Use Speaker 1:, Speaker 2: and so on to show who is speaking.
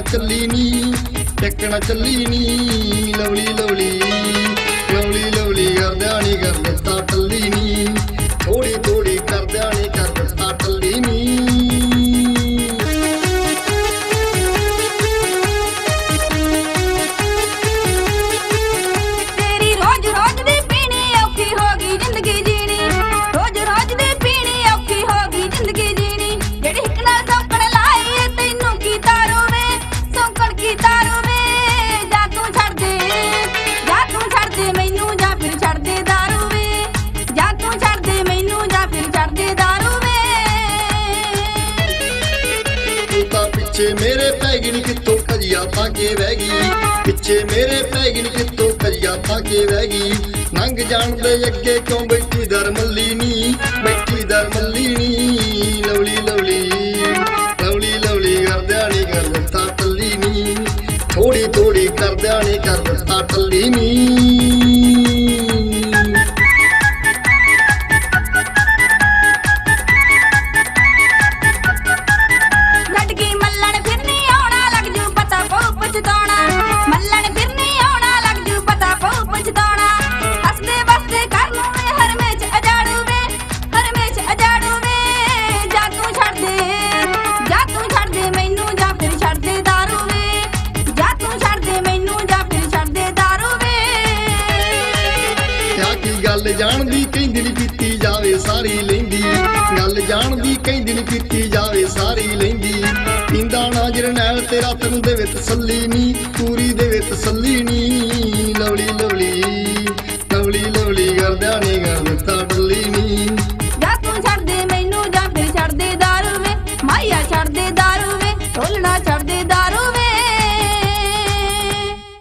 Speaker 1: ਚੱਲੀ ਨੀ, ਟੱਕਣਾ ਚੱਲੀ ਨੀ। ਲਵਲੀ ਲਵਲੀ ਲਵਲੀ ਲਵਲੀ ਕਰਦਿਆਂ ਨੀ ਕਰ ਦਿੱਤਾ, ਟੱਲੀ ਨੀ। ਥੋੜੀ ਥੋੜੀ ਕਰਦਿਆਂ ਨੀ ਕਰ ਦਿੱਤਾ, ਟੱਲੀ ਨੀ। ਪਿੱਛੇ ਮੇਰੇ ਪੈ ਗਈ ਨੀ ਕਿੱਥੋਂ ਕਜੀਆ ਪਾ ਕੇ ਬਹਿ ਗਈ। ਪਿੱਛੇ ਮੇਰੇ ਪੈ ਗਈ ਨੀ ਕਿੱਥੋਂ ਕਜੀਆ ਪਾ ਕੇ ਬਹਿ ਗਈ। ਨੰਗ ਜਾਣਦੇ ਅੱਗੇ ਕਿਉਂ ਬੈਠੀ ਦਰ ਮੱਲੀ ਨੀ? ਬੈਠੀ ਦਰ ਮੱਲੀ ਨੀ। ਲਵਲੀ ਲਵਲੀ ਲਵਲੀ ਲਵਲੀ ਕਰਦਿਆਂ ਨੀ ਕਰ ਦਿੱਤਾ ਟੱਲੀ ਨੀ। ਥੋੜੀ ਥੋੜੀ ਕਰਦਿਆਂ ਨੀ ਕਰ ਦਿੱਤਾ ਟੱਲੀ ਨੀ।
Speaker 2: ਪਛਤਾਉਣਾ। ਮੱਲਣ ਫਿਰਨੀ ਆਉਣਾ, ਲੱਗ ਜੂ ਪਤਾ ਪਉ ਪਛਤਾਉਣਾ। ਹੱਸਦੇ ਵਸਦੇ ਕਰ ਲੂੰ ਹਰ ਮੇਚ ਅਜਾੜੂ ਵੇ ਹਰ ਮੇਚ ਅਜਾੜੂ ਵੇ ਜਾ ਤੂੰ ਛੱਡ ਦੇ, ਜਾ ਤੂੰ ਛੱਡ ਦੇ, ਮੈਨੂੰ ਜਾਂ ਫਿਰ ਛੱਡ ਦੇ ਦਾਰੂ ਵੇ ਜਾ ਤੂੰ ਛੱਡ ਦੇ, ਮੈਨੂੰ ਜਾਂ ਫਿਰ ਛੱਡ ਦੇ ਦਾਰੂ ਵੇ
Speaker 1: ਕਿਆ ਕੀ ਗੱਲ ਜਾਣਦੀ ਕਹਿੰਦੀ ਨੀ ਪੀਤੀ ਜਾਵੇ, ਸਾਰੀ ਲੈਂਦੀ। ਗੱਲ ਜਾਣਦੀ ਕਹਿੰਦੀ ਨੀ ਪੀਤੀ ਜਾਵੇ, ਸਾਰੀ ਲੈਂਦੀ। ਪੀਂਦਾ ਨਾ ਜਰਨੈਲ ਤੇਰਾ ਤੈਨੂੰ ਦੇਵੇ ਤਸੱਲੀ ਨੀ ਪੂਰੀ ਦੇਵੇ ਤਸੱਲੀ ਨੀ ਲਵਲੀ ਲਵਲੀ